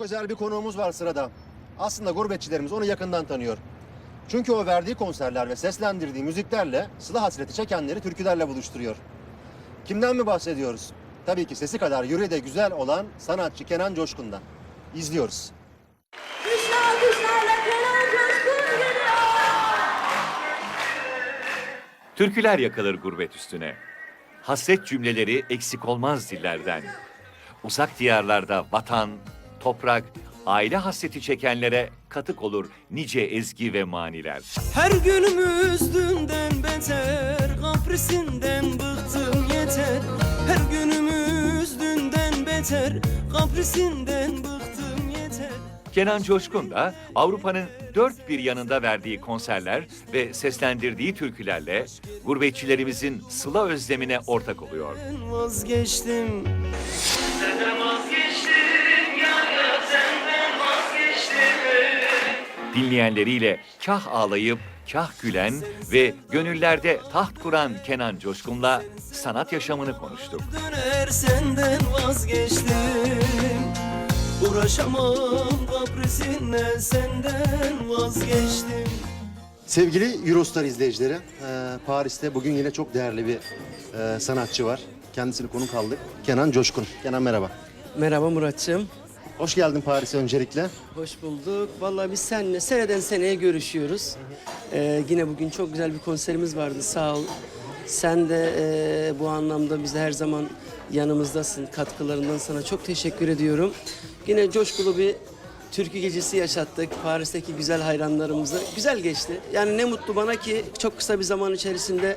Çok özel bir konuğumuz var sırada. Aslında gurbetçilerimiz onu yakından tanıyor. Çünkü o verdiği konserler ve seslendirdiği müziklerle sıla hasreti çekenleri türkülerle buluşturuyor. Kimden mi bahsediyoruz? Tabii ki sesi kadar yüreği de güzel olan sanatçı Kenan Coşkun'dan. İzliyoruz. Kışlar kışlarla Kenan Coşkun geliyor. Türküler yakılır gurbet üstüne. Hasret cümleleri eksik olmaz dillerden. Uzak diyarlarda vatan, toprak, aile hasreti çekenlere katık olur nice ezgi ve maniler. Her günümüz dünden beter Kaprisinden bıktım yeter Her günümüz dünden beter Kaprisinden bıktım yeter Kenan Coşkun da Avrupa'nın dört bir yanında verdiği konserler ve seslendirdiği türkülerle gurbetçilerimizin sıla özlemine ortak oluyor. Ben vazgeçtim Dinleyenleriyle kah ağlayıp kah gülen ve gönüllerde taht kuran Kenan Coşkun'la sanat yaşamını konuştuk. Döner senden vazgeçtim Uğraşamam kaprisinle senden vazgeçtim Sevgili Eurostar izleyicileri, e, Paris'te bugün yine çok değerli bir e, sanatçı var. Kendisini konuk aldık. Kenan Coşkun. Kenan merhaba. Merhaba Muratçım. Hoş geldin Paris'e öncelikle. Hoş bulduk. Vallahi biz seninle seneden seneye görüşüyoruz. Ee, yine bugün çok güzel bir konserimiz vardı. Sağ ol. Sen de e, bu anlamda bize her zaman yanımızdasın. Katkılarından sana çok teşekkür ediyorum. Yine coşkulu bir türkü gecesi yaşattık. Paris'teki güzel hayranlarımızla. Güzel geçti. Yani ne mutlu bana ki çok kısa bir zaman içerisinde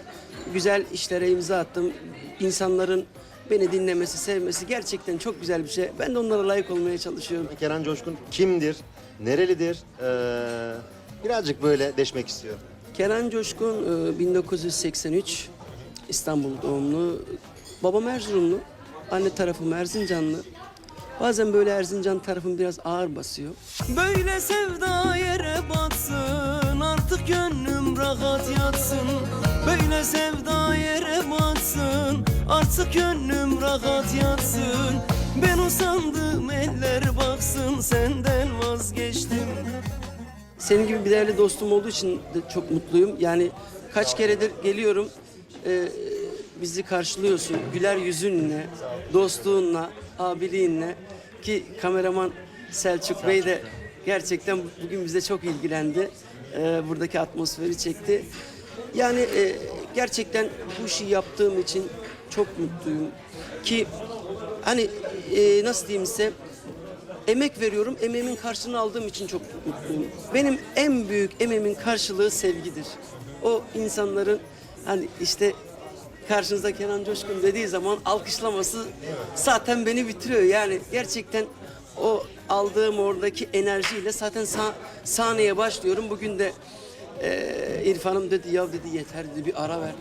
güzel işlere imza attım. İnsanların beni dinlemesi, sevmesi gerçekten çok güzel bir şey. Ben de onlara layık olmaya çalışıyorum. Kenan Coşkun kimdir? Nerelidir? Ee, birazcık böyle deşmek istiyor. Kenan Coşkun e, 1983 İstanbul doğumlu. Babam Erzurumlu. Anne tarafım Erzincanlı. Bazen böyle Erzincan tarafım biraz ağır basıyor. Böyle sevda yere batsın Artık gönlüm rahat yatsın Böyle sevda yere batsın Artık gönlüm rahat yatsın Ben usandım eller baksın Senden vazgeçtim Senin gibi bir değerli dostum olduğu için de çok mutluyum. Yani kaç keredir geliyorum, e, bizi karşılıyorsun güler yüzünle, dostluğunla, abiliğinle. Ki kameraman Selçuk Bey de gerçekten bugün bize çok ilgilendi. E, buradaki atmosferi çekti. Yani e, gerçekten bu işi yaptığım için çok mutluyum. Ki hani e, nasıl diyeyim size emek veriyorum. Emeğimin karşılığını aldığım için çok mutluyum. Benim en büyük emeğimin karşılığı sevgidir. O insanların hani işte karşınızda Kenan Coşkun dediği zaman alkışlaması zaten beni bitiriyor. Yani gerçekten o aldığım oradaki enerjiyle zaten sah- sahneye başlıyorum. Bugün de eee İrfan'ım dedi ya dedi yeter dedi bir ara ver.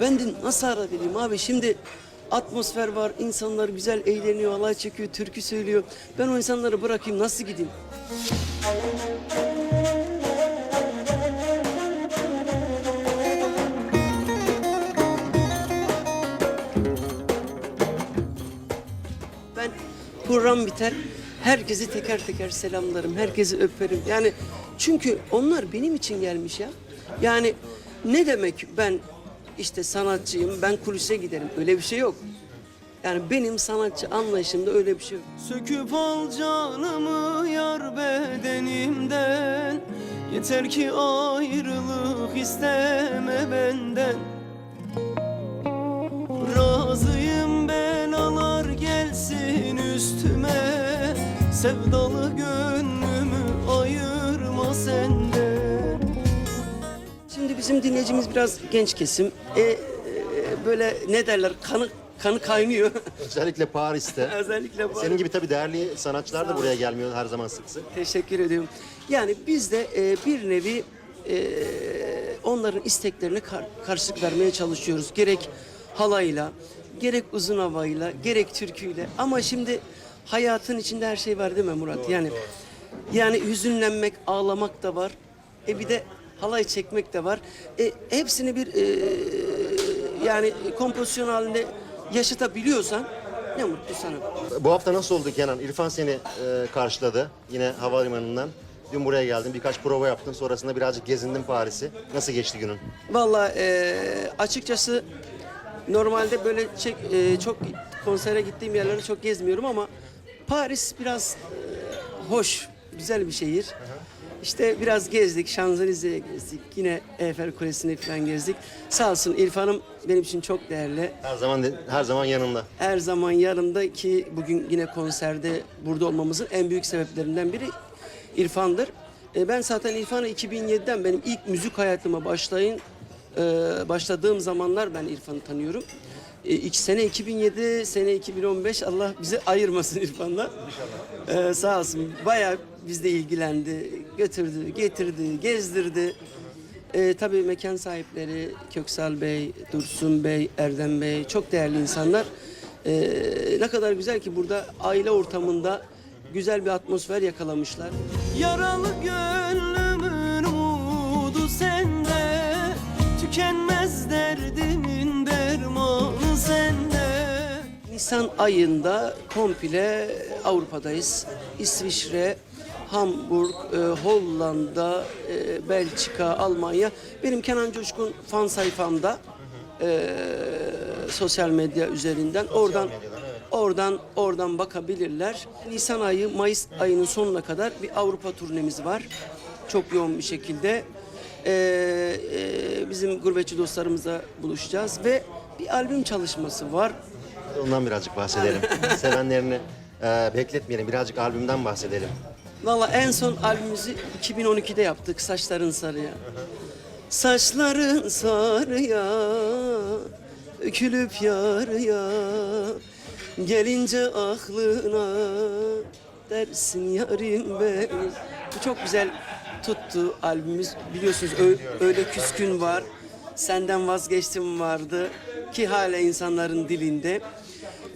Ben de nasıl ara vereyim abi şimdi atmosfer var, insanlar güzel eğleniyor, halay çekiyor, türkü söylüyor. Ben o insanları bırakayım nasıl gideyim? Ben program biter, herkesi teker teker selamlarım, herkesi öperim. Yani çünkü onlar benim için gelmiş ya. Yani ne demek ben işte sanatçıyım, ben kulise giderim. Öyle bir şey yok. Yani benim sanatçı anlayışımda öyle bir şey yok. Söküp al canımı yar bedenimden Yeter ki ayrılık isteme benden Razıyım Sevdalı gönlümü ayırma senden Şimdi bizim dinleyicimiz biraz genç kesim. E, e, böyle ne derler kanı kanı kaynıyor. Özellikle Paris'te. Özellikle bu. Senin gibi tabii değerli sanatçılar da buraya gelmiyor her zaman sık sık. Teşekkür ediyorum. Yani biz de e, bir nevi e, onların isteklerine kar- karşılık vermeye çalışıyoruz. Gerek halayla, gerek uzun havayla, gerek türküyle. Ama şimdi hayatın içinde her şey var değil mi Murat? yani yani hüzünlenmek, ağlamak da var. E bir de halay çekmek de var. E, hepsini bir e, yani kompozisyon halinde yaşatabiliyorsan Ne mutlu sana. Bu hafta nasıl oldu Kenan? İrfan seni e, karşıladı yine havalimanından. Dün buraya geldin, birkaç prova yaptın. Sonrasında birazcık gezindin Paris'i. Nasıl geçti günün? Vallahi e, açıkçası normalde böyle çek, e, çok konsere gittiğim yerleri çok gezmiyorum ama Paris biraz e, hoş, güzel bir şehir. İşte biraz gezdik, Şanzelize'ye gezdik, yine Eyfel Kulesi'ni falan gezdik. Sağ olsun İrfan'ım benim için çok değerli. Her zaman her zaman yanında. Her zaman yanımda ki bugün yine konserde burada olmamızın en büyük sebeplerinden biri İrfan'dır. E, ben zaten İrfan'ı 2007'den benim ilk müzik hayatıma başlayın e, başladığım zamanlar ben İrfan'ı tanıyorum. E, iki sene 2007, sene 2015 Allah bizi ayırmasın İrfan'la. E, sağ olsun bayağı bizle ilgilendi, götürdü, getirdi, gezdirdi. E, tabii mekan sahipleri Köksal Bey, Dursun Bey, Erdem Bey çok değerli insanlar. E, ne kadar güzel ki burada aile ortamında güzel bir atmosfer yakalamışlar. Yaralı gönlümün umudu sende Tükenmez Nisan ayında komple Avrupa'dayız. İsviçre, Hamburg, e, Hollanda, e, Belçika, Almanya. Benim Kenan Coşkun fan sayfamda e, sosyal medya üzerinden oradan oradan oradan bakabilirler. Nisan ayı Mayıs ayının sonuna kadar bir Avrupa turnemiz var. Çok yoğun bir şekilde. E, e, bizim gurbetçi dostlarımızla buluşacağız ve bir albüm çalışması var. Ondan birazcık bahsedelim. Sevenlerini e, bekletmeyelim. Birazcık albümden bahsedelim. Valla en son albümümüzü 2012'de yaptık Saçların Sarıya. Saçların sarıya, dökülüp yarıya, gelince aklına dersin yarim benim. Bu çok güzel tuttu albümümüz. Biliyorsunuz Ö- öyle küskün var, senden vazgeçtim vardı ki hala insanların dilinde.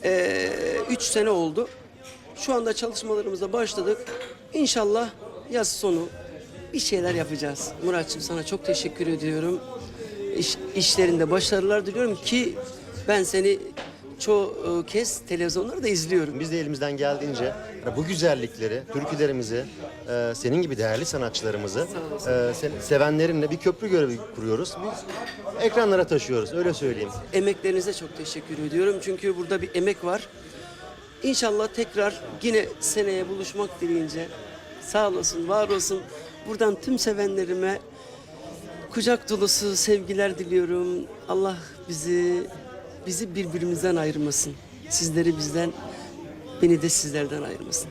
Ee, üç sene oldu. Şu anda çalışmalarımıza başladık. İnşallah yaz sonu bir şeyler yapacağız. Muratçım sana çok teşekkür ediyorum. İş, işlerinde başarılar diliyorum ki ben seni çoğu e, kez televizyonlarda izliyorum. Biz de elimizden geldiğince bu güzellikleri, türkülerimizi, e, senin gibi değerli sanatçılarımızı, e, sevenlerinle bir köprü görevi kuruyoruz. Biz ekranlara taşıyoruz, öyle söyleyeyim. Emeklerinize çok teşekkür ediyorum. Çünkü burada bir emek var. İnşallah tekrar yine seneye buluşmak dileyince sağ olasın, var olsun. Buradan tüm sevenlerime kucak dolusu sevgiler diliyorum. Allah bizi bizi birbirimizden ayırmasın. Sizleri bizden, beni de sizlerden ayırmasın.